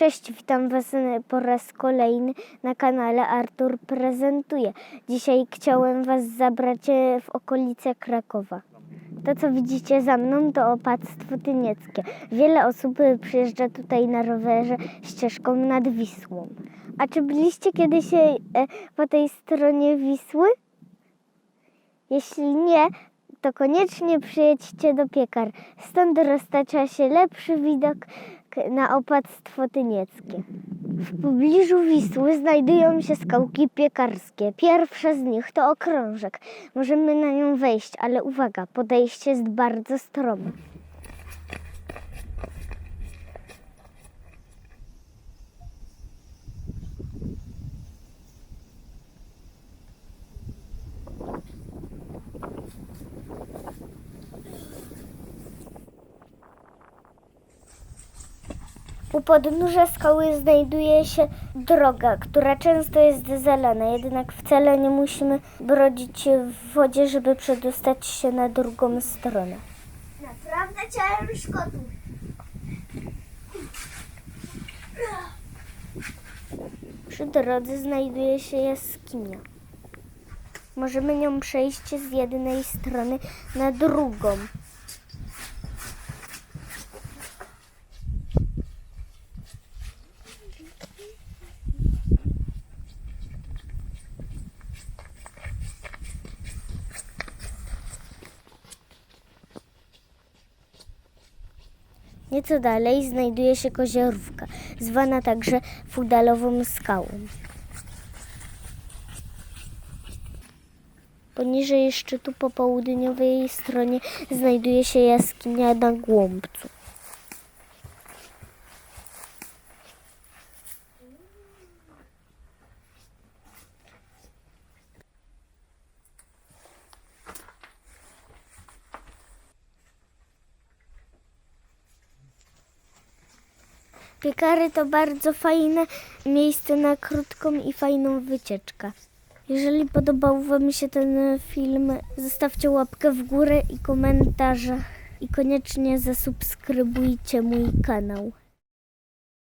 Cześć, witam Was e, po raz kolejny na kanale Artur Prezentuje. Dzisiaj chciałem Was zabrać e, w okolice Krakowa. To, co widzicie za mną, to opactwo tynieckie. Wiele osób e, przyjeżdża tutaj na rowerze ścieżką nad Wisłą. A czy byliście kiedyś e, po tej stronie Wisły? Jeśli nie, to koniecznie przyjedźcie do piekar. Stąd roztacza się lepszy widok na opactwo tynieckie. W pobliżu Wisły znajdują się skałki piekarskie. Pierwsza z nich to okrążek. Możemy na nią wejść, ale uwaga, podejście jest bardzo strome. U podnóża skały znajduje się droga, która często jest zalana, jednak wcale nie musimy brodzić w wodzie, żeby przedostać się na drugą stronę. Naprawdę ciężko tu. Przy drodze znajduje się jaskinia. Możemy nią przejść z jednej strony na drugą. Nieco dalej znajduje się koziorówka, zwana także Fudalową skałą. Poniżej szczytu po południowej stronie znajduje się jaskinia na Głąbcu. Piekary to bardzo fajne miejsce na krótką i fajną wycieczkę. Jeżeli podobał Wam się ten film, zostawcie łapkę w górę i komentarz i koniecznie zasubskrybujcie mój kanał.